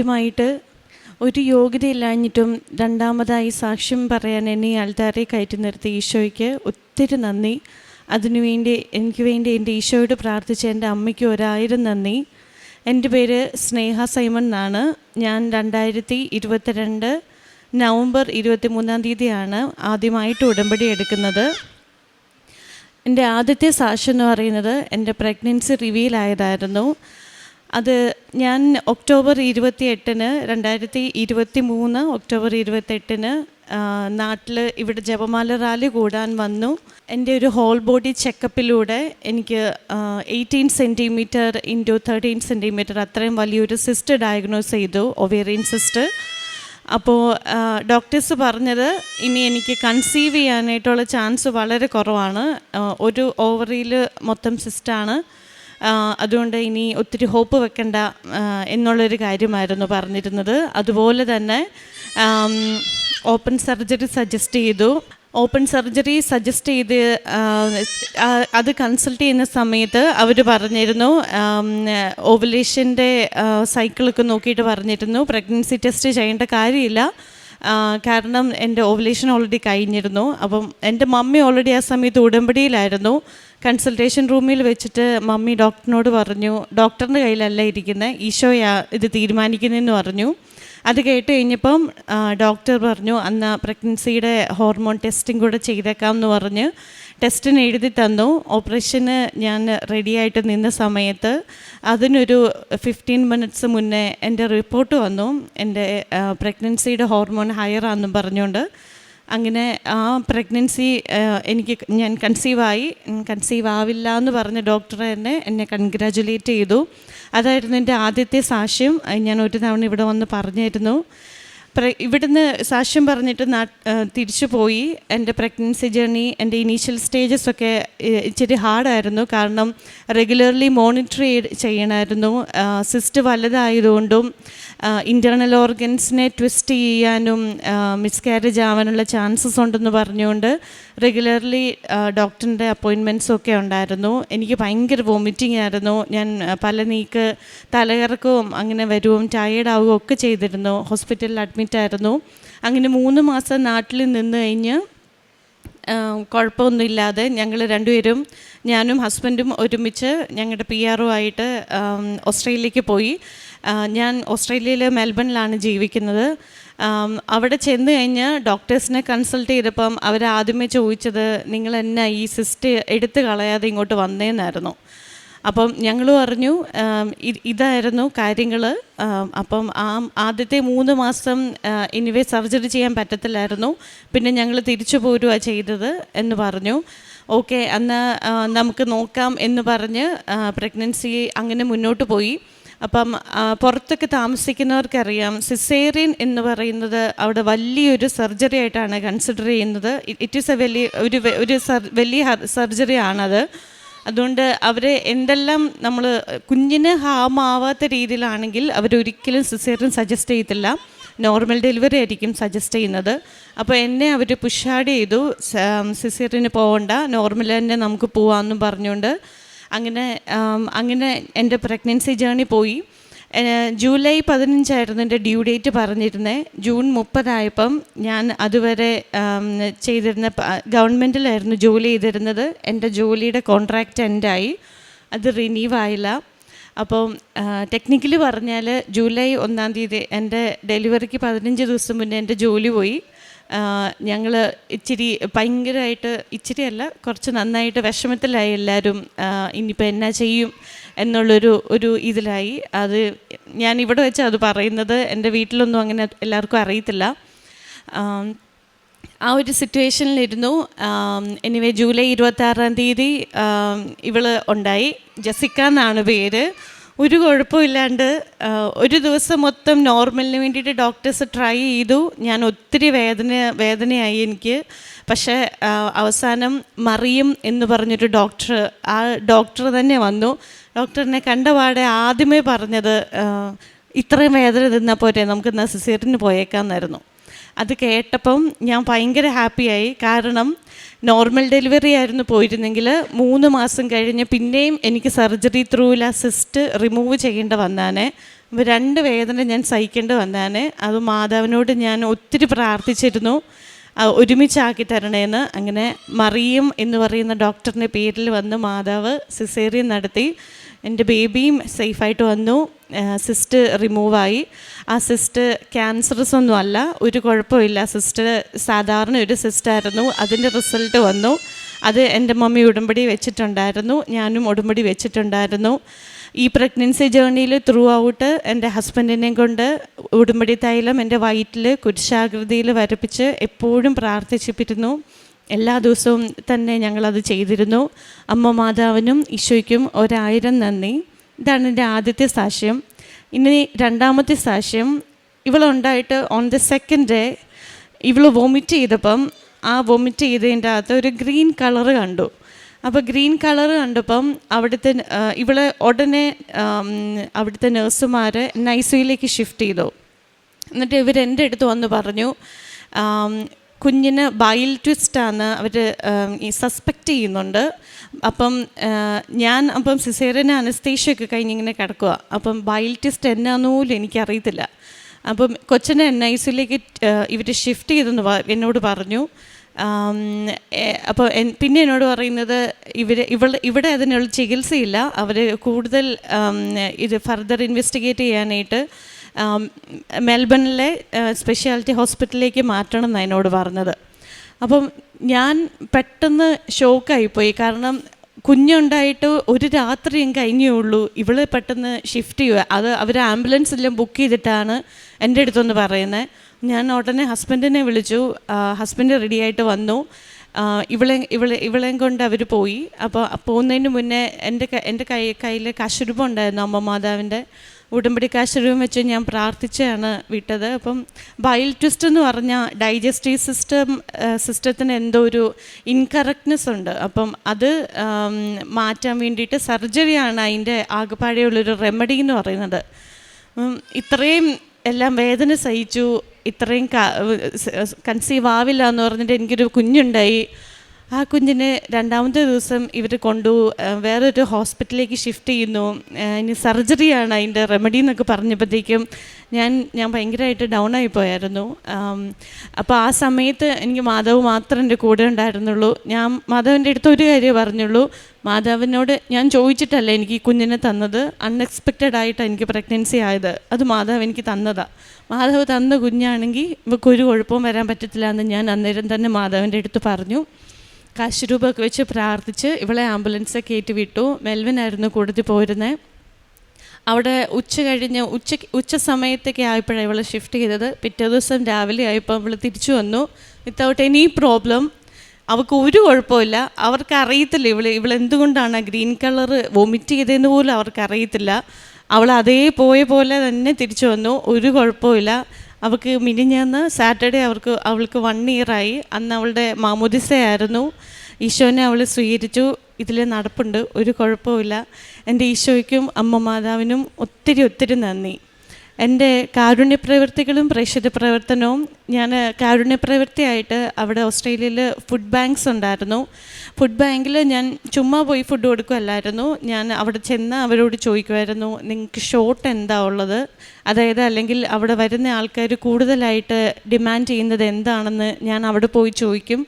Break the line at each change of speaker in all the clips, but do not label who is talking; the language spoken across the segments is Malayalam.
ആദ്യമായിട്ട് ഒരു യോഗ്യത യോഗ്യതയില്ലാഞ്ഞിട്ടും രണ്ടാമതായി സാക്ഷ്യം പറയാൻ എന്നെ ആൾത്താരെ കയറ്റി നിർത്തി ഈശോയ്ക്ക് ഒത്തിരി നന്ദി. അതിനുവേണ്ടി എനിക്ക് വേണ്ടി എന്റെ ഈശോയോട് പ്രാർത്ഥിച്ച എന്റെ അമ്മയ്ക്ക് ഒരായിരം നന്ദി. എന്റെ പേര് സ്നേഹ സൈമൺ എന്നാണ്. ഞാൻ രണ്ടായിരത്തി ഇരുപത്തിരണ്ട് നവംബർ ഇരുപത്തി മൂന്നാം തീയതിയാണ് ആദ്യമായിട്ട് ഉടമ്പടി എടുക്കുന്നത്. എന്റെ ആദ്യത്തെ സാക്ഷ്യം എന്ന് പറയുന്നത് എന്റെ പ്രഗ്നൻസി റിവീൽ ആയതായിരുന്നു. അത് ഞാൻ ഒക്ടോബർ ഇരുപത്തി എട്ടിന് രണ്ടായിരത്തി ഇരുപത്തി മൂന്ന് ഒക്ടോബർ ഇരുപത്തെട്ടിന് നാട്ടിൽ ഇവിടെ ജപമാല റാലി കൂടാൻ വന്നു. എന്റെ ഒരു ഹോൾ ബോഡി ചെക്കപ്പിലൂടെ എനിക്ക് eighteen centimetre into thirteen centimetre അത്രയും വലിയൊരു സിസ്റ്റ് ഡയഗ്നോസ് ചെയ്തു ഒവേറിയൻ സിസ്റ്റ് അപ്പോൾ ഡോക്ടേഴ്സ് പറഞ്ഞത് ഇനി എനിക്ക് കൺസീവ് ചെയ്യാനായിട്ടുള്ള ചാൻസ് വളരെ കുറവാണ്. ഒരു ഓവറിയിൽ മൊത്തം സിസ്റ്റാണ്. അതുകൊണ്ട് ഇനി ഒത്തിരി ഹോപ്പ് വെക്കണ്ട എന്നുള്ളൊരു കാര്യമായിരുന്നു പറഞ്ഞിരുന്നത്. അതുപോലെ തന്നെ ഓപ്പൺ സർജറി സജസ്റ്റ് ചെയ്തു. ഓപ്പൺ സർജറി സജസ്റ്റ് ചെയ്ത് അത് കൺസൾട്ട് ചെയ്യുന്ന സമയത്ത് അവർ പറഞ്ഞിരുന്നു ഓവുലേഷന്റെ സൈക്കിളൊക്കെ നോക്കിയിട്ട് പറഞ്ഞിരുന്നു. പ്രഗ്നൻസി ടെസ്റ്റ് ചെയ്യേണ്ട കാര്യമില്ല. കാരണം എന്റെ ഓവലേഷൻ ഓൾറെഡി കഴിഞ്ഞിരുന്നു. അപ്പം എന്റെ മമ്മി ഓൾറെഡി ആ സമയത്ത് ഉടമ്പടിയിലായിരുന്നു. കൺസൾട്ടേഷൻ റൂമിൽ വെച്ചിട്ട് മമ്മി ഡോക്ടറിനോട് പറഞ്ഞു ഡോക്ടറിന്റെ കയ്യിലല്ല ഇരിക്കുന്നത് ഈശോയാ ഇത് തീരുമാനിക്കുന്നതെന്ന് പറഞ്ഞു. അത് കേട്ട് കഴിഞ്ഞപ്പം ഡോക്ടർ പറഞ്ഞു അന്ന് പ്രഗ്നൻസിയുടെ ഹോർമോൺ ടെസ്റ്റിംഗ് കൂടെ ചെയ്തേക്കാം എന്ന് പറഞ്ഞ് ടെസ്റ്റിന് എഴുതി തന്നു. ഓപ്പറേഷന് ഞാൻ റെഡിയായിട്ട് നിന്ന സമയത്ത് അതിനൊരു ഫിഫ്റ്റീൻ മിനിറ്റ്സ് മുന്നേ എന്റെ റിപ്പോർട്ട് വന്നു. എന്റെ പ്രഗ്നൻസിയുടെ ഹോർമോൺ ഹയറാണെന്നും പറഞ്ഞുകൊണ്ട് അങ്ങനെ ആ പ്രഗ്നൻസി എനിക്ക് ഞാൻ കൺസീവായി കൺസീവ് ആവില്ല എന്ന് പറഞ്ഞ ഡോക്ടർ തന്നെ എന്നെ കൺഗ്രാജുലേറ്റ് ചെയ്തു. അതായിരുന്നു എന്റെ ആദ്യത്തെ സാക്ഷ്യം. ഞാൻ ഒരു തവണ ഇവിടെ വന്ന് പറഞ്ഞിരുന്നു. ഇവിടുന്ന് സാക്ഷ്യം പറഞ്ഞിട്ട് തിരിച്ചു പോയി. എന്റെ പ്രഗ്നൻസി ജേർണി എന്റെ ഇനീഷ്യൽ സ്റ്റേജസ് ഒക്കെ ഇച്ചിരി ഹാർഡായിരുന്നു കാരണം റെഗുലർലി മോണിറ്റർ ചെയ്യണമായിരുന്നു സിസ്റ്റ് വലുതായതുകൊണ്ടും ഇന്റേർണൽ ഓർഗൻസിനെ ട്വിസ്റ്റ് ചെയ്യാനും മിസ്കാരേജ് ആവാനുള്ള ചാൻസസ് ഉണ്ടെന്ന് പറഞ്ഞുകൊണ്ട് റെഗുലർലി ഡോക്ടറിന്റെ അപ്പോയിൻമെന്റ്സും ഒക്കെ ഉണ്ടായിരുന്നു. എനിക്ക് ഭയങ്കര വോമിറ്റിംഗ് ആയിരുന്നു. ഞാൻ പല നീക്ക് തലകറക്കവും അങ്ങനെ വരുവും ടയേർഡാവുകയും ഒക്കെ ചെയ്തിരുന്നു. ഹോസ്പിറ്റലിൽ അഡ്മിറ്റായിരുന്നു അങ്ങനെ മൂന്ന് മാസം നാട്ടിൽ നിന്ന് കഴിഞ്ഞ് കുഴപ്പമൊന്നുമില്ലാതെ ഞങ്ങൾ രണ്ടുപേരും ഞാനും ഹസ്ബൻഡും ഒരുമിച്ച് ഞങ്ങളുടെ പി ആയിട്ട് ഓസ്ട്രേലിയക്ക് പോയി. ഞാൻ ഓസ്ട്രേലിയയിലെ മെൽബണിലാണ് ജീവിക്കുന്നത്. അവിടെ ചെന്ന് കഴിഞ്ഞ് ഡോക്ടേഴ്സിനെ കൺസൾട്ട് ചെയ്തപ്പം അവർ ആദ്യമേ ചോദിച്ചത് നിങ്ങൾ എന്നാ ഈ സിസ്റ്റ് എടുത്ത് കളയാതെ ഇങ്ങോട്ട് വന്നേന്നായിരുന്നു? അപ്പം ഞങ്ങൾ പറഞ്ഞു ഇതായിരുന്നു കാര്യങ്ങൾ അപ്പം ആ ആദ്യത്തെ മൂന്ന് മാസം എനിവേ സർജറി ചെയ്യാൻ പറ്റത്തില്ലായിരുന്നു. പിന്നെ ഞങ്ങൾ തിരിച്ചു പോരുക ചെയ്തത് എന്ന് പറഞ്ഞു. ഓക്കെ അന്ന് നമുക്ക് നോക്കാം എന്ന് പറഞ്ഞ് പ്രഗ്നൻസി അങ്ങനെ മുന്നോട്ട് പോയി. അപ്പം പുറത്തൊക്കെ താമസിക്കുന്നവർക്കറിയാം സിസേറിയൻ എന്ന് പറയുന്നത് അവിടെ വലിയൊരു സർജറി ആയിട്ടാണ് കൺസിഡർ ചെയ്യുന്നത്. ഇറ്റ് ഈസ് എ വലിയ ഒരു ഒരു വലിയ സർജറി ആണത്. അതുകൊണ്ട് അവരെ എന്തെല്ലാം നമ്മൾ കുഞ്ഞിന് ഹാമാവാത്ത രീതിയിലാണെങ്കിൽ അവരൊരിക്കലും സിസേറിയൻ സജസ്റ്റ് ചെയ്യത്തില്ല. നോർമൽ ഡെലിവറി ആയിരിക്കും സജസ്റ്റ് ചെയ്യുന്നത്. അപ്പോൾ എന്നെ അവർ പുഷാഡ് ചെയ്തു. സിസേറിന് പോകണ്ട നോർമൽ തന്നെ നമുക്ക് പോവാമെന്നും പറഞ്ഞുകൊണ്ട് അങ്ങനെ അങ്ങനെ എന്റെ പ്രഗ്നൻസി ജേണി പോയി. ജൂലൈ പതിനഞ്ചായിരുന്നു എന്റെ ഡ്യൂ ഡേറ്റ് പറഞ്ഞിരുന്നത് ജൂൺ മുപ്പതായപ്പം ഞാൻ അതുവരെ ചെയ്തിരുന്ന ഗവൺമെന്റിലായിരുന്നു ജോലി ചെയ്തിരുന്നത്. എന്റെ ജോലിയുടെ കോൺട്രാക്റ്റ് എൻഡായി. അത് റിനീവ് ആയില്ല. അപ്പോൾ ടെക്നിക്കലി പറഞ്ഞാൽ ജൂലൈ ഒന്നാം തീയതി എന്റെ ഡെലിവറിക്ക് പതിനഞ്ച് ദിവസം മുന്നേ എന്റെ ജോലി പോയി. ഞങ്ങൾ ഇച്ചിരി ഭയങ്കരമായിട്ട് ഇച്ചിരി അല്ല കുറച്ച് നന്നായിട്ട് വിഷമത്തിലായി എല്ലാവരും ഇനിയിപ്പോൾ എന്നാ ചെയ്യും എന്നുള്ളൊരു ഒരു ഇതിലായി. അത് ഞാൻ ഇവിടെ വെച്ച് അത് പറയുന്നത് എന്റെ വീട്ടിലൊന്നും അങ്ങനെ എല്ലാവർക്കും അറിയത്തില്ല. ആ ഒരു സിറ്റുവേഷനിലിരുന്നു. എനിവേ ജൂലൈ ഇരുപത്താറാം തീയതി ഇവൾ ഉണ്ടായി. ജസിക്ക എന്നാണ് പേര്. ഒരു കുഴപ്പമില്ലാണ്ട് ഒരു ദിവസം മൊത്തം നോർമലിന് വേണ്ടിയിട്ട് ഡോക്ടേഴ്സ് ട്രൈ ചെയ്തു. ഞാൻ ഒത്തിരി വേദന വേദനയായി എനിക്ക്. പക്ഷേ അവസാനം മറിയം എന്ന് പറഞ്ഞൊരു ഡോക്ടർ ആ ഡോക്ടർ തന്നെ വന്നു. ഡോക്ടറിനെ കണ്ടപാടെ ആദ്യമേ പറഞ്ഞത് ഇത്രയും വേദന തിന്നാൽ പോരെ നമുക്ക് നെസസറിന് പോയേക്കാന്നായിരുന്നു. അത് കേട്ടപ്പം ഞാൻ ഭയങ്കര ഹാപ്പിയായി. കാരണം നോർമൽ ഡെലിവറി ആയിരുന്നു പോയിരുന്നെങ്കിൽ മൂന്ന് മാസം കഴിഞ്ഞ് പിന്നെയും എനിക്ക് സർജറി ത്രൂവിൽ ആ സിസ്റ്റ് റിമൂവ് ചെയ്യേണ്ട വന്നാനെ അപ്പോൾ രണ്ട് വേദന ഞാൻ സഹിക്കേണ്ടി വന്നാണ്. അത് മാതാവിനോട് ഞാൻ ഒത്തിരി പ്രാർത്ഥിച്ചിരുന്നു. ഒരുമിച്ചാക്കി തരണേന്ന്. അങ്ങനെ മറിയം എന്ന് പറയുന്ന ഡോക്ടറിന്റെ പേരിൽ വന്ന് മാതാവ് സിസേറിയൻ നടത്തി. എന്റെ ബേബിയും സേഫായിട്ട് വന്നു. സിസ്റ്റ് റിമൂവായി ആ സിസ്റ്റ് ക്യാൻസറസ് ഒന്നും അല്ല. ഒരു കുഴപ്പമില്ല. സിസ്റ്റ് സാധാരണ ഒരു സിസ്റ്റായിരുന്നു അതിന്റെ റിസൾട്ട് വന്നു. അത് എന്റെ മമ്മി ഉടമ്പടി വെച്ചിട്ടുണ്ടായിരുന്നു. ഞാനും ഉടമ്പടി വെച്ചിട്ടുണ്ടായിരുന്നു. ഈ പ്രഗ്നൻസി ജേർണിയിൽ ത്രൂ ഔട്ട് എന്റെ ഹസ്ബൻഡിനെയും കൊണ്ട് ഉടുമ്പടി തൈലം എന്റെ വയറ്റിൽ കുരിശാകൃതിയിൽ വരപ്പിച്ച് എപ്പോഴും പ്രാർത്ഥിച്ചിപ്പിരുന്നു എല്ലാ ദിവസവും തന്നെ ഞങ്ങളത് ചെയ്തിരുന്നു. അമ്മ മാതാവിനും ഈശോയ്ക്കും ഒരായിരം നന്ദി. ഇതാണ് എന്റെ ആദ്യത്തെ സാക്ഷ്യം. ഇനി രണ്ടാമത്തെ സാക്ഷ്യം. ഇവളുണ്ടായിട്ട് ഓൺ ദ സെക്കൻഡ് ഡേ ഇവൾ വോമിറ്റ് ചെയ്തപ്പം ആ വോമിറ്റ് ചെയ്തതിന്റെ അകത്ത് ഒരു ഗ്രീൻ കളർ കണ്ടു. അപ്പോൾ ഗ്രീൻ കളർ കണ്ടപ്പം അവിടുത്തെ ഇവളെ ഉടനെ അവിടുത്തെ നഴ്സുമാർ നൈസുയിലേക്ക് ഷിഫ്റ്റ് ചെയ്തു. എന്നിട്ട് ഇവർ എന്റെ അടുത്ത് വന്ന് പറഞ്ഞു കുഞ്ഞിന് ബൈൽ ട്വിസ്റ്റാണ് അവർ ഈ സസ്പെക്റ്റ് ചെയ്യുന്നുണ്ട്. അപ്പം ഞാൻ അപ്പം സിസേറിന് അനസ്തേഷ്യൊക്കെ കഴിഞ്ഞ് ഇങ്ങനെ കിടക്കുക അപ്പം ബൈൽ ട്വിസ്റ്റ് എന്നാന്ന് പോലും എനിക്കറിയത്തില്ല. അപ്പം കൊച്ചിനെ എൻ ഐ സിയിലേക്ക് ഇവർ ഷിഫ്റ്റ് ചെയ്തെന്ന് എന്നോട് പറഞ്ഞു. അപ്പോൾ പിന്നെ എന്നോട് പറയുന്നത് ഇവർ ഇവൾ ഇവിടെ അതിനുള്ള ചികിത്സയില്ല. അവർ കൂടുതൽ ഇത് ഫർദർ ഇൻവെസ്റ്റിഗേറ്റ് ചെയ്യാനായിട്ട് മെൽബണിലെ സ്പെഷ്യാലിറ്റി ഹോസ്പിറ്റലിലേക്ക് മാറ്റണം എന്നാണ് എന്നോട് പറഞ്ഞത്. അപ്പം ഞാൻ പെട്ടെന്ന് ഷോക്കായിപ്പോയി കാരണം കുഞ്ഞുണ്ടായിട്ട് ഒരു രാത്രിയും കഴിഞ്ഞേ ഉള്ളൂ. ഇവൾ പെട്ടെന്ന് ഷിഫ്റ്റ് ചെയ്യുക അത് അവർ ആംബുലൻസ് എല്ലാം ബുക്ക് ചെയ്തിട്ടാണ് എന്റെ അടുത്തൊന്ന് പറയുന്നത് ഞാൻ ഉടനെ ഹസ്ബൻഡിനെ വിളിച്ചു. ഹസ്ബൻഡ് റെഡിയായിട്ട് വന്നു. ഇവളെ ഇവളെ ഇവളെയും കൊണ്ട് അവർ പോയി. അപ്പോൾ പോകുന്നതിന് മുന്നേ എന്റെ എന്റെ കൈ കയ്യിൽ കശുരൂപം ഉണ്ടായിരുന്നു അമ്മ മാതാവിന്റെ. ഉടമ്പടി റൂം വെച്ച് ഞാൻ പ്രാർത്ഥിച്ചാണ് വിട്ടത്. അപ്പം ബൈൽ ട്വിസ്റ്റ് എന്ന് പറഞ്ഞാൽ ഡൈജസ്റ്റീവ് സിസ്റ്റം സിസ്റ്റത്തിന് എന്തോ ഒരു ഇൻകറക്റ്റ്നെസ് ഉണ്ട്. അപ്പം അത് മാറ്റാൻ വേണ്ടിയിട്ട് സർജറിയാണ് അതിന്റെ ആകെപ്പാടെയുള്ളൊരു റെമഡി എന്ന് പറയുന്നത്. ഇത്രയും എല്ലാം വേദന സഹിച്ചു ഇത്രയും കൺസീവ് ആവില്ല എന്ന് പറഞ്ഞിട്ട് എനിക്കൊരു കുഞ്ഞുണ്ടായി. ആ കുഞ്ഞിനെ രണ്ടാമത്തെ ദിവസം ഇവർ കൊണ്ടു വേറൊരു ഹോസ്പിറ്റലിലേക്ക് ഷിഫ്റ്റ് ചെയ്യുന്നു. ഇനി സർജറിയാണ് അതിന്റെ റെമഡി എന്നൊക്കെ പറഞ്ഞപ്പോഴത്തേക്കും ഞാൻ ഞാൻ ഭയങ്കരമായിട്ട് ഡൗൺ ആയി പോയായിരുന്നു. അപ്പോൾ ആ സമയത്ത് എനിക്ക് മാധവ് മാത്രം എന്റെ കൂടെ ഉണ്ടായിരുന്നുള്ളൂ. ഞാൻ മാധവന്റെ അടുത്ത് ഒരു കാര്യം പറഞ്ഞുള്ളൂ. മാധവനോട് ഞാൻ ചോദിച്ചിട്ടല്ല എനിക്ക് ഈ കുഞ്ഞിനെ തന്നത്. അൺഎക്സ്പെക്റ്റഡ് ആയിട്ട് എനിക്ക് പ്രഗ്നൻസി ആയത്. അത് മാധവ് എനിക്ക് തന്നതാണ് മാധവ് തന്ന കുഞ്ഞാണെങ്കിൽ ഇവർക്ക് ഒരു കുഴപ്പവും വരാൻ പറ്റത്തില്ല എന്ന് ഞാൻ അന്നേരം തന്നെ മാധവന്റെ അടുത്ത് പറഞ്ഞു. കാശുരൂപമൊക്കെ വെച്ച് പ്രാർത്ഥിച്ച് ഇവളെ ആംബുലൻസ് കയറ്റി വിട്ടു. മെൽവിനായിരുന്നു കൂടുതൽ പോയിരുന്നത് അവിടെ ഉച്ച കഴിഞ്ഞ് ഉച്ച ഉച്ച സമയത്തൊക്കെ ആയപ്പോഴാണ് ഇവളെ ഷിഫ്റ്റ് ചെയ്തത്. പിറ്റേ ദിവസം രാവിലെ ആയപ്പോൾ അവൾ തിരിച്ചു വന്നു. വിത്തൗട്ട് എനി പ്രോബ്ലം അവൾക്ക് ഒരു കുഴപ്പമില്ല. അവർക്ക് അറിയത്തില്ല ഇവൾ ഇവൾ എന്തുകൊണ്ടാണ് ആ ഗ്രീൻ കളർ വൊമിറ്റ് ചെയ്തതെന്ന് പോലും അവർക്ക് അറിയത്തില്ല. അവൾ അതേ പോയ പോലെ തന്നെ തിരിച്ചു വന്നു. ഒരു കുഴപ്പമില്ല. അവൾക്ക് മിനിഞ്ഞാന്ന് സാറ്റർഡേ അവർക്ക് അവൾക്ക് വൺ ഇയറായി അന്ന് അവളുടെ മാമുദിസയായിരുന്നു. ഈശോനെ അവൾ സ്വീകരിച്ചു. ഇതിൽ നടപ്പുണ്ട്. ഒരു കുഴപ്പമില്ല എന്റെ ഈശോയ്ക്കും അമ്മ മാതാവിനും ഒത്തിരി ഒത്തിരി നന്ദി. എന്റെ കാരുണ്യ പ്രവൃത്തികളും പ്രേക്ഷിത പ്രവർത്തനവും ഞാൻ കാരുണ്യ പ്രവൃത്തിയായിട്ട് അവിടെ ഓസ്ട്രേലിയയിൽ ഫുഡ് ബാങ്ക്സ് ഉണ്ടായിരുന്നു. ഫുഡ് ബാങ്കിൽ ഞാൻ ചുമ്മാ പോയി ഫുഡ് കൊടുക്കുമല്ലായിരുന്നു ഞാൻ അവിടെ ചെന്ന് അവരോട് ചോദിക്കുമായിരുന്നു നിങ്ങൾക്ക് ഷോർട്ട് എന്താ ഉള്ളത്? അതായത് അല്ലെങ്കിൽ അവിടെ വരുന്ന ആൾക്കാർ കൂടുതലായിട്ട് ഡിമാൻഡ് ചെയ്യുന്നത് എന്താണെന്ന് ഞാൻ അവിടെ പോയി ചോദിക്കും.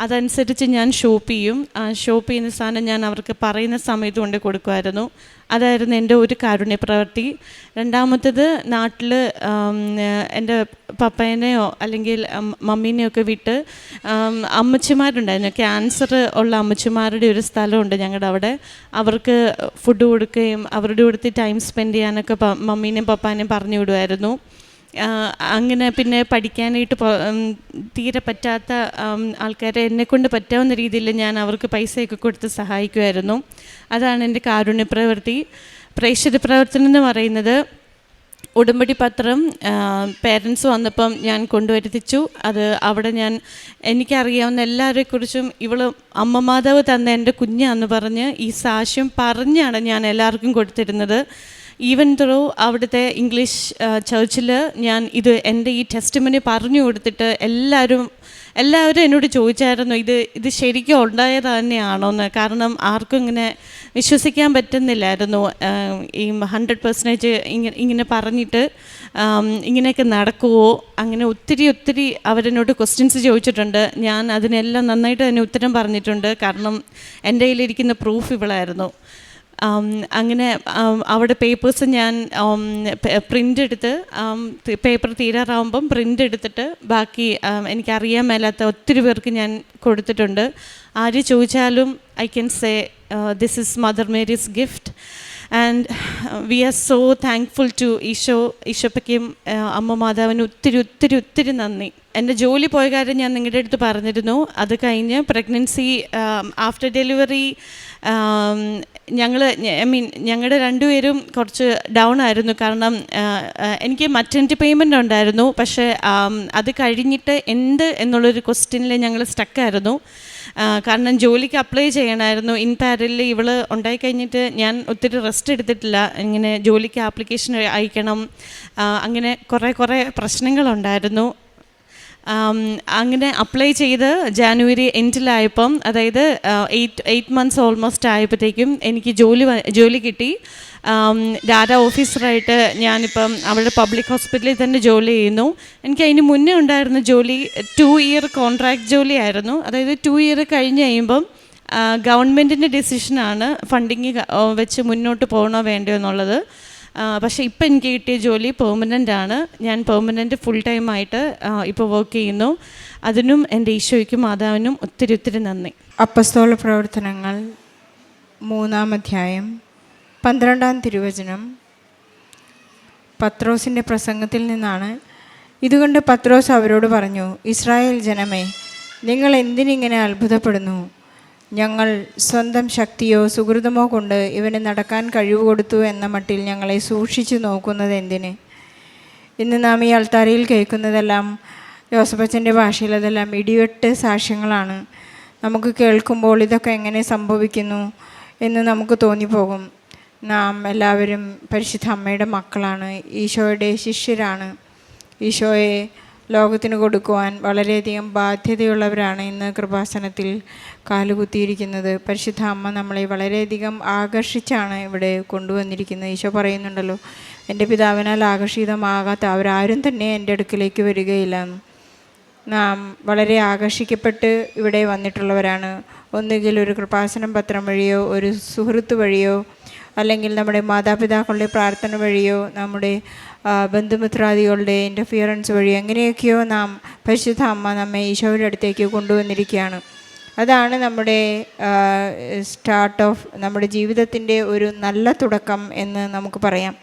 അതനുസരിച്ച് ഞാൻ ഷോപ്പ് ചെയ്യും. ഷോപ്പ് ചെയ്യുന്ന സാധനം ഞാൻ അവർക്ക് പറയുന്ന സമയത്ത് കൊണ്ട് കൊടുക്കുമായിരുന്നു. അതായിരുന്നു എന്റെ ഒരു കാരുണ്യ പ്രവൃത്തി. രണ്ടാമത്തത് നാട്ടിൽ എന്റെ പപ്പേനെയോ അല്ലെങ്കിൽ അം- മമ്മീനെയോ ഒക്കെ വിട്ട് അമ്മച്ചിമാരുണ്ടായിരുന്നു. ക്യാൻസർ ഉള്ള അമ്മച്ചിമാരുടെ ഒരു സ്ഥലമുണ്ട് ഞങ്ങളുടെ അവിടെ. അവർക്ക് ഫുഡ് കൊടുക്കുകയും അവരുടെ കൂടുതൽ ടൈം സ്പെൻഡ് ചെയ്യാനൊക്കെ മമ്മീനെയും പപ്പാനെയും പറഞ്ഞു വിടുമായിരുന്നു. അങ്ങനെ പിന്നെ പഠിക്കാനായിട്ട് തീരെ പറ്റാത്ത ആൾക്കാരെ എന്നെ കൊണ്ട് പറ്റാവുന്ന രീതിയിൽ ഞാൻ അവർക്ക് പൈസയൊക്കെ കൊടുത്ത് സഹായിക്കുമായിരുന്നു അതാണ് എന്റെ കാരുണ്യ പ്രവൃത്തി പ്രേക്ഷിത പ്രവർത്തനം എന്ന് പറയുന്നത് ഉടമ്പടി പത്രം പേരൻസ് വന്നപ്പം ഞാൻ കൊണ്ടുവരുത്തിച്ചു. അത് അവിടെ ഞാൻ എനിക്കറിയാവുന്ന എല്ലാവരെക്കുറിച്ചും ഇവൾ അമ്മ മാതാവ് തന്ന എന്റെ കുഞ്ഞാന്ന് പറഞ്ഞ് ഈ സാക്ഷ്യം പറഞ്ഞാണ് ഞാൻ എല്ലാവർക്കും കൊടുത്തിരുന്നത്. ഈവൻ ത്രോ അവിടുത്തെ ഇംഗ്ലീഷ് ചർച്ചിൽ ഞാൻ ഇത് എന്റെ ഈ ടെസ്റ്റ് പറഞ്ഞു കൊടുത്തിട്ട് എല്ലാവരും എല്ലാവരും എന്നോട് ചോദിച്ചായിരുന്നു ഇത് ഇത് ശരിക്കും ഉണ്ടായത് തന്നെയാണോന്ന് കാരണം ആർക്കും ഇങ്ങനെ വിശ്വസിക്കാൻ പറ്റുന്നില്ലായിരുന്നു. ഈ ഹൺഡ്രഡ് പെർസെന്റേജ് ഇങ്ങനെ ഇങ്ങനെ പറഞ്ഞിട്ട് ഇങ്ങനെയൊക്കെ നടക്കുമോ അങ്ങനെ ഒത്തിരി ഒത്തിരി അവരെന്നോട് ക്വസ്റ്റ്യൻസ് ചോദിച്ചിട്ടുണ്ട്. ഞാൻ അതിനെല്ലാം നന്നായിട്ട് തന്നെ ഉത്തരം പറഞ്ഞിട്ടുണ്ട്. കാരണം എന്റെ കയ്യിലിരിക്കുന്ന പ്രൂഫ് ഇവളായിരുന്നു. അങ്ങനെ അവിടെ പേപ്പേഴ്സ് ഞാൻ പ്രിന്റ് എടുത്ത് പേപ്പർ തീരാറാവുമ്പം പ്രിന്റ് എടുത്തിട്ട് ബാക്കി എനിക്കറിയാൻ മേലാത്ത ഒത്തിരി പേർക്ക് ഞാൻ കൊടുത്തിട്ടുണ്ട്. ആര് ചോദിച്ചാലും I can say this is Mother Mary's gift and we are so thankful to Eesho ഈശോപ്പയ്ക്കും അമ്മ മാതാവിന് ഒത്തിരി ഒത്തിരി ഒത്തിരി നന്ദി. എന്റെ ജോലി പോയ കാര്യം ഞാൻ നിങ്ങളുടെ അടുത്ത് പറഞ്ഞിരുന്നു. അത് കഴിഞ്ഞ് പ്രഗ്നൻസി ആഫ്റ്റർ ഡെലിവറി ഞങ്ങൾ ഐ മീൻ ഞങ്ങളുടെ രണ്ടുപേരും കുറച്ച് ഡൗൺ ആയിരുന്നു. കാരണം എനിക്ക് മറ്റന്റി പേയ്മെന്റ് ഉണ്ടായിരുന്നു. പക്ഷേ അത് കഴിഞ്ഞിട്ട് എന്ത് എന്നുള്ളൊരു ക്വസ്റ്റ്യനിൽ ഞങ്ങൾ സ്റ്റക്കായിരുന്നു കാരണം ജോലിക്ക് അപ്ലൈ ചെയ്യണമായിരുന്നു ഇൻ പാരലിൽ ഇവൾ ഉണ്ടായി കഴിഞ്ഞിട്ട് ഞാൻ ഒത്തിരി റെസ്റ്റ് എടുത്തിട്ടില്ല. ഇങ്ങനെ ജോലിക്ക് ആപ്ലിക്കേഷൻ അയക്കണം. അങ്ങനെ കുറേ കുറേ പ്രശ്നങ്ങളുണ്ടായിരുന്നു. അങ്ങനെ അപ്ലൈ ചെയ്ത് ജാനുവരി എൻഡിലായപ്പം അതായത് എയ്റ്റ് എയ്റ്റ് മന്ത്സ് ഓൾമോസ്റ്റ് ആയപ്പോഴത്തേക്കും എനിക്ക് ജോലി ജോലി കിട്ടി. ഡാറ്റ ഓഫീസറായിട്ട് ഞാനിപ്പം അവിടെ പബ്ലിക് ഹോസ്പിറ്റലിൽ തന്നെ ജോലി ചെയ്യുന്നു. എനിക്ക് അതിന് മുന്നേ ഉണ്ടായിരുന്ന ജോലി ടു ഇയർ കോൺട്രാക്ട് ജോലിയായിരുന്നു അതായത് ടു ഇയർ കഴിഞ്ഞ് കഴിയുമ്പം ഗവൺമെന്റിന്റെ ഡിസിഷനാണ് ഫണ്ടിങ് വെച്ച് മുന്നോട്ട് പോകണോ വേണ്ടോ എന്നുള്ളത്. പക്ഷേ ഇപ്പം എനിക്ക് കിട്ടിയ ജോലി പെർമനന്റ് ആണ്. ഞാൻ പെർമനന്റ് ഫുൾ ടൈം ആയിട്ട് ഇപ്പോൾ വർക്ക് ചെയ്യുന്നു. അതിനും എന്റെ ഈശോയ്ക്കും മാതാവിനും ഒത്തിരി ഒത്തിരി നന്ദി.
അപ്പസ്തോള പ്രവർത്തനങ്ങൾ മൂന്നാം അധ്യായം പന്ത്രണ്ടാം തിരുവചനം. പത്രോസിന്റെ പ്രസംഗത്തിൽ നിന്നാണ് ഇതുകൊണ്ട് പത്രോസ് അവരോട് പറഞ്ഞു ഇസ്രായേൽ ജനമേ നിങ്ങൾ എന്തിനിങ്ങനെ അത്ഭുതപ്പെടുന്നു? ഞങ്ങൾ സ്വന്തം ശക്തിയോ സുഹൃതമോ കൊണ്ട് ഇവന് നടക്കാൻ കഴിവ് കൊടുത്തു എന്ന മട്ടിൽ ഞങ്ങളെ സൂക്ഷിച്ചു നോക്കുന്നത് എന്തിന്? ഇന്ന് നാം ഈ അൾത്താരയിൽ കേൾക്കുന്നതെല്ലാം ജോസഫച്ചന്റെ ഭാഷയിൽ അതെല്ലാം ഇടിവെട്ട് സാക്ഷ്യങ്ങളാണ്. നമുക്ക് കേൾക്കുമ്പോൾ ഇതൊക്കെ എങ്ങനെ സംഭവിക്കുന്നു എന്ന് നമുക്ക് തോന്നിപ്പോകും. നാം എല്ലാവരും പരിശുദ്ധ അമ്മയുടെ മക്കളാണ്. ഈശോയുടെ ശിഷ്യരാണ്. ഈശോയെ ലോകത്തിന് കൊടുക്കുവാൻ വളരെയധികം ബാധ്യതയുള്ളവരാണ് ഇന്ന് കൃപാസനത്തിൽ കാലുകുത്തിയിരിക്കുന്നത്. പരിശുദ്ധ അമ്മ നമ്മളെ വളരെയധികം ആകർഷിച്ചാണ് ഇവിടെ കൊണ്ടുവന്നിരിക്കുന്നത്. ഈശോ പറയുന്നുണ്ടല്ലോ എന്റെ പിതാവിനാൽ ആകർഷിതമാകാത്ത അവരാരും തന്നെ എന്റെ അടുക്കിലേക്ക് വരികയില്ല. നാം വളരെ ആകർഷിക്കപ്പെട്ട് ഇവിടെ വന്നിട്ടുള്ളവരാണ്. ഒന്നുകിൽ ഒരു കൃപാസനം പത്രം വഴിയോ ഒരു സുഹൃത്ത് വഴിയോ അല്ലെങ്കിൽ നമ്മുടെ മാതാപിതാക്കളുടെ പ്രാർത്ഥന വഴിയോ നമ്മുടെ ബന്ധുമിത്രാദികളുടെ ഇന്റർഫിയറൻസ് വഴി എങ്ങനെയൊക്കെയോ നാം പരിശുദ്ധ അമ്മ നമ്മെ ഈശോയുടെ അടുത്തേക്ക് കൊണ്ടുവന്നിരിക്കുകയാണ്. അതാണ് നമ്മുടെ സ്റ്റാർട്ട് ഓഫ് നമ്മുടെ ജീവിതത്തിന്റെ ഒരു നല്ല തുടക്കം എന്ന് നമുക്ക് പറയാം.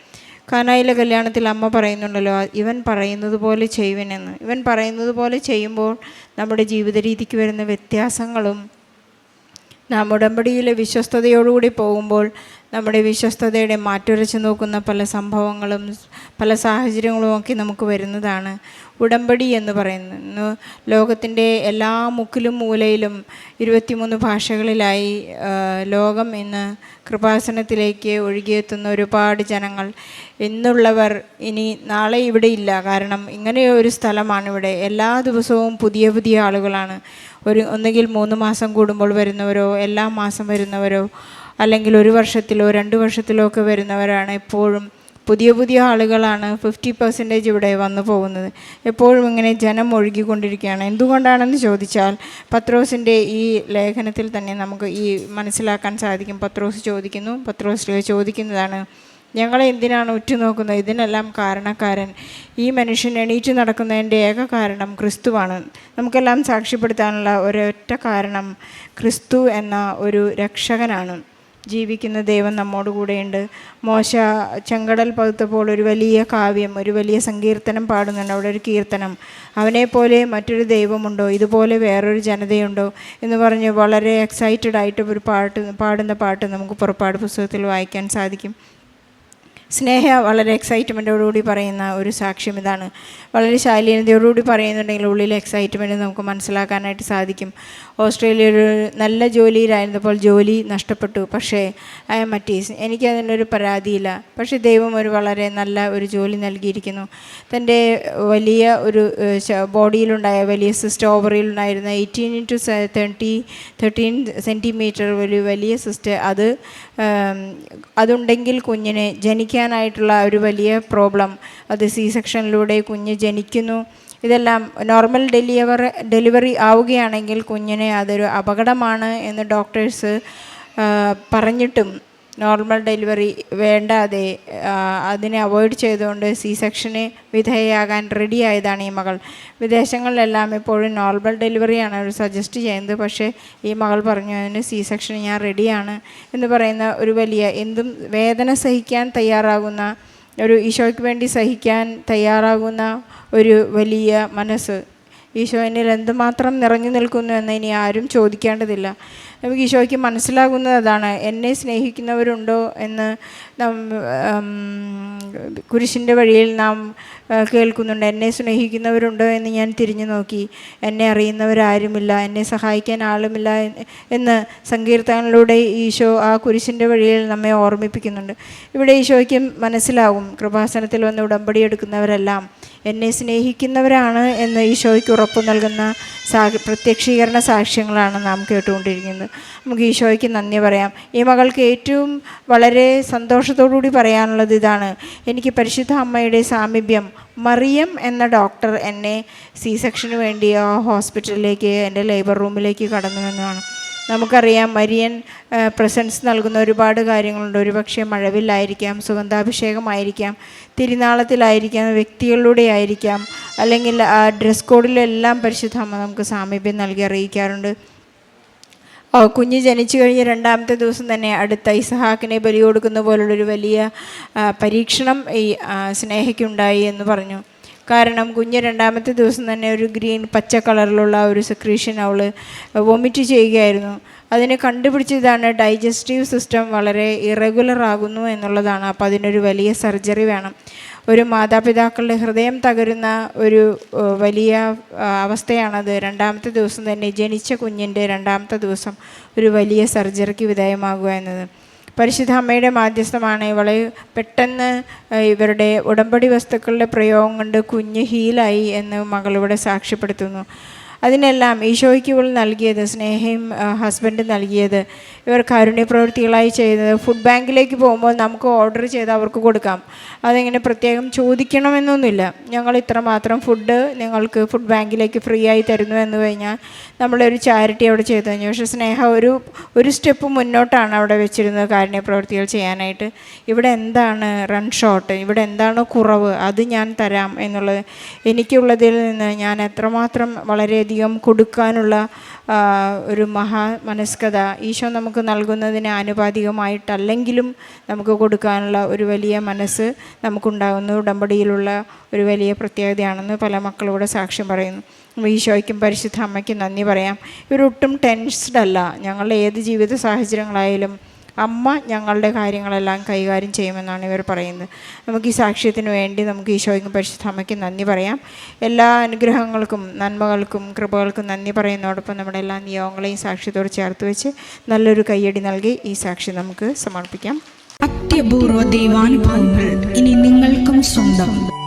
കാനായിലെ കല്യാണത്തിൽ അമ്മ പറയുന്നുണ്ടല്ലോ ഇവൻ പറയുന്നത് പോലെ ചെയ്യുവനെന്ന്. ഇവൻ പറയുന്നത് പോലെ ചെയ്യുമ്പോൾ നമ്മുടെ ജീവിത രീതിക്ക് വരുന്ന വ്യത്യാസങ്ങളും നാം ഉടമ്പടിയിലെ വിശ്വസ്തയോടുകൂടി പോകുമ്പോൾ നമ്മുടെ വിശ്വസ്തതയുടെ മാറ്റുരച്ച് നോക്കുന്ന പല സംഭവങ്ങളും പല സാഹചര്യങ്ങളും ഒക്കെ നമുക്ക് വരുന്നതാണ്. ഉടമ്പടി എന്ന് പറയുന്നത് ലോകത്തിന്റെ എല്ലാ മുക്കിലും മൂലയിലും ഇരുപത്തിമൂന്ന് ഭാഷകളിലായി ലോകം ഇന്ന് കൃപാസനത്തിലേക്ക് ഒഴുകിയെത്തുന്ന ഒരുപാട് ജനങ്ങൾ എന്നുള്ളവർ ഇനി നാളെ ഇവിടെ ഇല്ല. കാരണം ഇങ്ങനെ ഒരു സ്ഥലമാണ് ഇവിടെ. എല്ലാ ദിവസവും പുതിയ പുതിയ ആളുകളാണ്. ഒരു ഒന്നുകിൽ മൂന്ന് മാസം കൂടുമ്പോൾ വരുന്നവരോ എല്ലാ മാസം വരുന്നവരോ അല്ലെങ്കിൽ ഒരു വർഷത്തിലോ രണ്ട് വർഷത്തിലോ ഒക്കെ വരുന്നവരാണ് എപ്പോഴും പുതിയ പുതിയ ആളുകളാണ് ഫിഫ്റ്റി പെർസെന്റേജ് ഇവിടെ വന്നു പോകുന്നത്. എപ്പോഴും ഇങ്ങനെ ജനം ഒഴുകിക്കൊണ്ടിരിക്കുകയാണ്. എന്തുകൊണ്ടാണെന്ന് ചോദിച്ചാൽ പത്രോസിന്റെ ഈ ലേഖനത്തിൽ തന്നെ നമുക്ക് ഈ മനസ്സിലാക്കാൻ സാധിക്കും. പത്രോസ് ചോദിക്കുന്നു പത്രോസ് ചോദിക്കുന്നതാണ് ഞങ്ങളെ എന്തിനാണ് ഉറ്റുനോക്കുന്നത്? ഇതിനെല്ലാം കാരണക്കാരൻ. ഈ മനുഷ്യൻ എണീറ്റ് നടക്കുന്നതിന്റെ ഏക കാരണം ക്രിസ്തുവാണ്. നമുക്കെല്ലാം സാക്ഷ്യപ്പെടുത്താനുള്ള ഒരൊറ്റ കാരണം ക്രിസ്തു എന്ന ഒരു രക്ഷകനാണ്. ജീവിക്കുന്ന ദൈവം നമ്മോട് കൂടെയുണ്ട്. മോശ ചെങ്കടൽ പകുത്തപ്പോൾ ഒരു വലിയ കാവ്യം ഒരു വലിയ സങ്കീർത്തനം പാടുന്നുണ്ട്. അവിടെ ഒരു കീർത്തനം. അവനെപ്പോലെ മറ്റൊരു ദൈവമുണ്ടോ? ഇതുപോലെ വേറൊരു ജനതയുണ്ടോ? എന്ന് പറഞ്ഞ് വളരെ എക്സൈറ്റഡ് ആയിട്ട് ഒരു പാട്ട് പാടുന്ന പാട്ട് നമുക്ക് പുറപ്പാട് പുസ്തകത്തിൽ വായിക്കാൻ സാധിക്കും. സ്നേഹ വളരെ എക്സൈറ്റ്മെന്റോടുകൂടി പറയുന്ന ഒരു സാക്ഷ്യം ഇതാണ്. വളരെ ശാലീനതയോടുകൂടി പറയുന്നുണ്ടെങ്കിൽ ഉള്ളിലെ എക്സൈറ്റ്മെന്റ് നമുക്ക് മനസ്സിലാക്കാനായിട്ട് സാധിക്കും. ഓസ്ട്രേലിയ ഒരു നല്ല ജോലിയിലായിരുന്നപ്പോൾ ജോലി നഷ്ടപ്പെട്ടു. പക്ഷേ ഐ എം അറ്റീസ് എനിക്കതിനൊരു പരാതിയില്ല. പക്ഷേ ദൈവം ഒരു വളരെ നല്ല ഒരു ജോലി നൽകിയിരിക്കുന്നു. തന്റെ വലിയ ഒരു ബോഡിയിലുണ്ടായ വലിയ cyst ഓവറിയിലുണ്ടായിരുന്ന eighteen into thirty thirteen centimetre ഒരു വലിയ സിസ്റ്റ് അത് അതുണ്ടെങ്കിൽ കുഞ്ഞിനെ ജനിക്കാനായിട്ടുള്ള ഒരു വലിയ പ്രോബ്ലം. അത് സി സെക്ഷനിലൂടെ കുഞ്ഞ് ജനിക്കുന്നു. ഇതെല്ലാം നോർമൽ ഡെലിവർ ഡെലിവറി ആവുകയാണെങ്കിൽ കുഞ്ഞിനെ അതൊരു അപകടമാണ് എന്ന് ഡോക്ടേഴ്സ് പറഞ്ഞിട്ടും നോർമൽ ഡെലിവറി വേണ്ടാതെ അതിനെ അവോയ്ഡ് ചെയ്തുകൊണ്ട് സി സെക്ഷന് വിധേയയാകാൻ റെഡി ആയതാണ് ഈ മകൾ. വിദേശങ്ങളിലെല്ലാം ഇപ്പോഴും നോർമൽ ഡെലിവറിയാണ് അവർ സജസ്റ്റ് ചെയ്യുന്നത്. പക്ഷേ ഈ മകൾ പറഞ്ഞു അതിന് സി സെക്ഷന് ഞാൻ റെഡിയാണ് എന്ന് പറയുന്ന ഒരു വലിയ എന്തും വേദന സഹിക്കാൻ തയ്യാറാകുന്ന ഒരു ഈശോയ്ക്ക് വേണ്ടി സഹിക്കാൻ തയ്യാറാകുന്ന ഒരു വലിയ മനസ്സ്. ഈശോ എന്നിൽ എന്തുമാത്രം നിറഞ്ഞു നിൽക്കുന്നു എന്ന് ഇനി ആരും ചോദിക്കേണ്ടതില്ല. നമുക്ക് ഈശോയ്ക്ക് മനസ്സിലാകുന്നത് അതാണ് എന്നെ സ്നേഹിക്കുന്നവരുണ്ടോ? എന്ന് കുരിശിന്റെ വഴിയിൽ നാം കേൾക്കുന്നുണ്ട്. എന്നെ സ്നേഹിക്കുന്നവരുണ്ടോ എന്ന് ഞാൻ തിരിഞ്ഞു നോക്കി. എന്നെ അറിയുന്നവരാരുമില്ല. എന്നെ സഹായിക്കാൻ ആളുമില്ല എന്ന് സങ്കീർത്തനങ്ങളിലൂടെ ഈശോ ആ കുരിശിന്റെ വഴിയിൽ നമ്മെ ഓർമ്മിപ്പിക്കുന്നുണ്ട്. ഇവിടെ ഈശോയ്ക്ക് മനസ്സിലാവും. കൃപാസനത്തിൽ വന്ന് ഉടമ്പടി എടുക്കുന്നവരെല്ലാം എന്നെ സ്നേഹിക്കുന്നവരാണ് എന്ന് ഈശോയ്ക്ക് ഉറപ്പ് നൽകുന്ന സാ പ്രത്യക്ഷീകരണ സാക്ഷ്യങ്ങളാണ് നാം കേട്ടുകൊണ്ടിരിക്കുന്നത്. നമുക്ക് ഈശോയ്ക്ക് നന്ദി പറയാം. ഈ മകൾക്ക് ഏറ്റവും വളരെ സന്തോഷത്തോടുകൂടി പറയാനുള്ളത് ഇതാണ്. എനിക്ക് പരിശുദ്ധ അമ്മയുടെ സാമീപ്യം മറിയം എന്ന ഡോക്ടർ എന്നെ സി സെക്ഷന് വേണ്ടി ആ ഹോസ്പിറ്റലിലേക്ക് എന്റെ ലേബർ റൂമിലേക്ക് കടന്നു എന്നതാണ് നമുക്കറിയാം മരിയൻ പ്രസൻസ് നൽകുന്ന ഒരുപാട് കാര്യങ്ങളുണ്ട്. ഒരുപക്ഷെ മഴവില്ലായിരിക്കാം സുഗന്ധാഭിഷേകമായിരിക്കാം തിരുനാളത്തിലായിരിക്കാം വ്യക്തികളിലൂടെ ആയിരിക്കാം അല്ലെങ്കിൽ ആ ഡ്രസ് കോഡിലെല്ലാം പരിശുദ്ധ അമ്മ നമുക്ക് സാമീപ്യം നൽകി അറിയിക്കാറുണ്ട്. കുഞ്ഞ് ജനിച്ചു കഴിഞ്ഞ് രണ്ടാമത്തെ ദിവസം തന്നെ അടുത്ത ഇസഹാക്കിനെ ബലി കൊടുക്കുന്ന പോലുള്ളൊരു വലിയ പരീക്ഷണം ഈ സ്നേഹയ്ക്കുണ്ടായി എന്ന് പറഞ്ഞു. കാരണം കുഞ്ഞ് രണ്ടാമത്തെ ദിവസം തന്നെ ഒരു ഗ്രീൻ പച്ച കളറിലുള്ള ഒരു സെക്രീഷൻ അവൾ വൊമിറ്റ് ചെയ്യുകയായിരുന്നു. അതിനെ കണ്ടുപിടിച്ചതാണ് ഡൈജസ്റ്റീവ് സിസ്റ്റം വളരെ ഇറഗുലർ ആകുന്നു എന്നുള്ളതാണ്. അപ്പോൾ അതിനൊരു വലിയ സർജറി വേണം. ഒരു മാതാപിതാക്കളുടെ ഹൃദയം തകരുന്ന ഒരു വലിയ അവസ്ഥയാണത്. രണ്ടാമത്തെ ദിവസം തന്നെ ജനിച്ച കുഞ്ഞിന്റെ രണ്ടാമത്തെ ദിവസം ഒരു വലിയ സർജറിക്ക് വിധേയമാകുക എന്നത്. പരിശുദ്ധ അമ്മയുടെ മാധ്യസ്ഥമാണ്. ഇവളെ പെട്ടെന്ന് ഇവരുടെ ഉടമ്പടി വസ്തുക്കളുടെ പ്രയോഗം കൊണ്ട് കുഞ്ഞ് ഹീലായി എന്ന് മകളിവിടെ സാക്ഷ്യപ്പെടുത്തുന്നു. അതിനെല്ലാം ഈശോയ്ക്ക് ഇവൾ നൽകിയത് സ്നേഹയും ഹസ്ബൻഡ് നൽകിയത് ഇവർ കാരുണ്യ പ്രവൃത്തികളായി ചെയ്തത് ഫുഡ് ബാങ്കിലേക്ക് പോകുമ്പോൾ നമുക്ക് ഓർഡർ ചെയ്ത് അവർക്ക് കൊടുക്കാം. അതിങ്ങനെ പ്രത്യേകം ചോദിക്കണമെന്നൊന്നുമില്ല. ഞങ്ങൾ ഇത്രമാത്രം ഫുഡ് നിങ്ങൾക്ക് ഫുഡ് ബാങ്കിലേക്ക് ഫ്രീ ആയി തരുന്നു എന്ന് കഴിഞ്ഞാൽ നമ്മളൊരു ചാരിറ്റി അവിടെ ചെയ്തു കഴിഞ്ഞു. പക്ഷേ സ്നേഹ ഒരു ഒരു സ്റ്റെപ്പ് മുന്നോട്ടാണ് അവിടെ വെച്ചിരുന്നത് കാരുണ്യ പ്രവൃത്തികൾ ചെയ്യാനായിട്ട്. ഇവിടെ എന്താണ് റൺ ഷോട്ട് ഇവിടെ എന്താണ് കുറവ്? അത് ഞാൻ തരാം എന്നുള്ളത് എനിക്കുള്ളതിൽ നിന്ന് ഞാൻ എത്രമാത്രം വളരെയധികം കൊടുക്കാനുള്ള ഒരു മഹാ മനസ്കത ഈശോ നമുക്ക് നൽകുന്നതിന് ആനുപാതികമായിട്ടല്ലെങ്കിലും നമുക്ക് കൊടുക്കാനുള്ള ഒരു വലിയ മനസ്സ് നമുക്കുണ്ടാകുന്ന. ഉടമ്പടിയിലുള്ള ഒരു വലിയ പ്രത്യേകതയാണെന്ന് പല മക്കളോട് സാക്ഷ്യം പറയുന്നു. ഈശോയ്ക്കും പരിശുദ്ധ അമ്മയ്ക്കും നന്ദി പറയാം. ഇവരൊട്ടും ടെൻസ്ഡ് അല്ല. ഞങ്ങളുടെ ഏത് ജീവിത സാഹചര്യങ്ങളായാലും അമ്മ ഞങ്ങളുടെ കാര്യങ്ങളെല്ലാം കൈകാര്യം ചെയ്യുമെന്നാണ് ഇവർ പറയുന്നത്. നമുക്ക് ഈ സാക്ഷ്യത്തിന് വേണ്ടി നമുക്ക് ഈശോയ്ക്കും പരിശുദ്ധ അമ്മയ്ക്കും നന്ദി പറയാം. എല്ലാ അനുഗ്രഹങ്ങൾക്കും നന്മകൾക്കും കൃപകൾക്കും നന്ദി പറയുന്നതോടൊപ്പം നമ്മുടെ എല്ലാ നിയോഗങ്ങളെയും സാക്ഷ്യത്തോട് ചേർത്ത് വെച്ച് നല്ലൊരു കയ്യടി നൽകി ഈ സാക്ഷി നമുക്ക് സമർപ്പിക്കാം.
അത്യപൂർവ ദൈവാനുഭവങ്ങൾ ഇനി നിങ്ങൾക്കും സ്വന്തം.